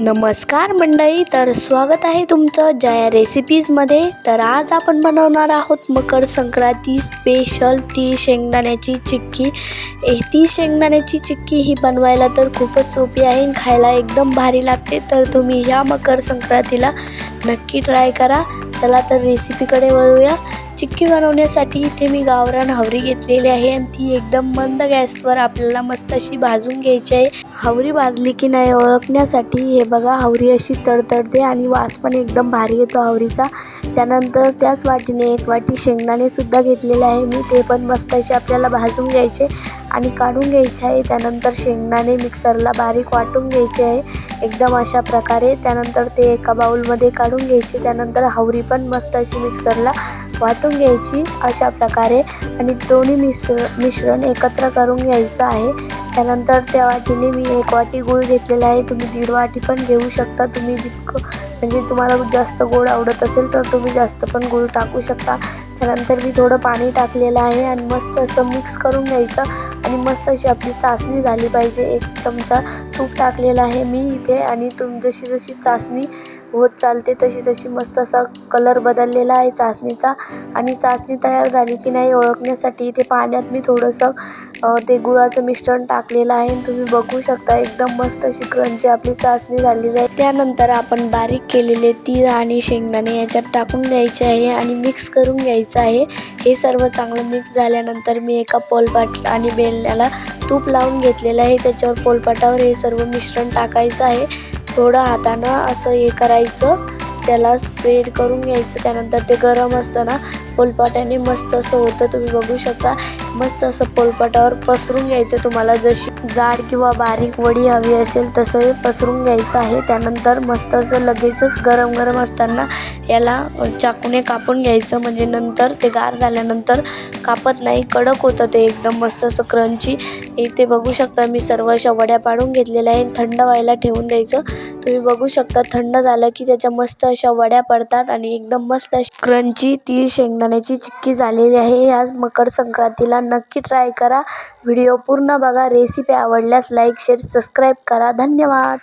नमस्कार मंडळी तर स्वागत आहे तुमचं जया रेसिपीजमध्ये तर आज आपण बनवणार आहोत मकर संक्रांती स्पेशल ती शेंगदाण्याची चिक्की. ए ती शेंगदाण्याची चिक्की ही बनवायला तर खूपच सोपी आहे खायला एकदम भारी लागते. तर तुम्ही ह्या मकर संक्रांतीला नक्की ट्राय करा. चला तर रेसिपीकडे वळूया. चिक्की बनवण्यासाठी इथे मी गावरान हवरी घेतलेली आहे आणि ती एकदम मंद गॅसवर आपल्याला मस्त अशी भाजून घ्यायची आहे. हवरी भाजली की नाही ओळखण्यासाठी हे बघा हवरी अशी तडतडते आणि वास पण एकदम भारी येतो हवरीचा. त्यानंतर त्याच वाटीने एक वाटी शेंगदाणे सुद्धा घेतलेले आहे मी ते पण मस्त असे आपल्याला भाजून घ्यायचे आणि काढून घ्यायचे आहे. त्यानंतर शेंगदाणे मिक्सरला बारीक वाटून घ्यायचे आहे एकदम अशा प्रकारे. त्यानंतर ते एका बाउलमध्ये काढून घ्यायचे. त्यानंतर हवरी पण मस्त अशी मिक्सरला वाटून घ्यायची अशा प्रकारे आणि दोन्ही मिश्र मिश्रण एकत्र करून घ्यायचं आहे. त्यानंतर त्या वाटीने मी एक वाटी गूळ घेतलेला आहे. तुम्ही दीड वाटी पण घेऊ शकता. तुम्ही जितकं म्हणजे तुम्हाला जास्त गोड आवडत असेल तर तुम्ही जास्त पण गूळ टाकू शकता. त्यानंतर मी थोडं पाणी टाकलेलं आहे आणि मस्त असं मिक्स करून घ्यायचं आणि मस्त अशी आपली चाचणी झाली पाहिजे. एक चमचा तूप टाकलेला आहे मी इथे आणि तुम जशी जशी चाचणी होत चालते तशी तशी मस्त असा कलर बदललेला आहे चाचणीचा आणि चाचणी तयार झाली की नाही ओळखण्यासाठी इथे पाण्यात मी थोडंसं ते गुळाचं मिश्रण टाकलेलं आहे. तुम्ही बघू शकता एकदम मस्त अशी क्रंची आपली चाचणी झालेली आहे. त्यानंतर आपण बारीक केलेले तीळ आणि शेंगदाणे याच्यात टाकून द्यायचे आहे आणि मिक्स करून घ्यायचं आहे. हे सर्व चांगलं मिक्स झाल्यानंतर मी एका पोलपाट आणि बेलण्याला तूप लावून घेतलेलं आहे. त्याच्यावर पोलपाटावर हे सर्व मिश्रण टाकायचं आहे. थोडं हातानं असं हे करायचं. त्याला स्प्रेड करून घ्यायचं. त्यानंतर ते गरम असताना पोलपाट्याने मस्त असं होतं तुम्ही बघू शकता मस्त असं पोलपाटावर पसरून घ्यायचं. तुम्हाला जशी जाड किंवा बारीक वडी हवी असेल तसं पसरून घ्यायचं आहे. त्यानंतर मस्त असं लगेचच गरम गरम असताना याला चाकूने कापून घ्यायचं. म्हणजे नंतर ते गार झाल्यानंतर कापत नाही कडक होतं ते एकदम मस्त असं क्रंची. इथे बघू शकता मी सर्व अशा वड्या पाडून घेतलेल्या आहे थंड व्हायला ठेवून द्यायचं. तुम्ही बघू शकता थंड झालं की त्याच्या मस्त अशा वड्या पडतात आणि एकदम मस्त अशी क्रंची ती शेंगदाण्याची चिक्की झालेली आहे. ह्या मकर संक्रांतीला नक्की ट्राय करा. व्हिडिओ पूर्ण बघा. रेसिपी आवडल्यास लाईक शेअर सबस्क्राईब करा. धन्यवाद.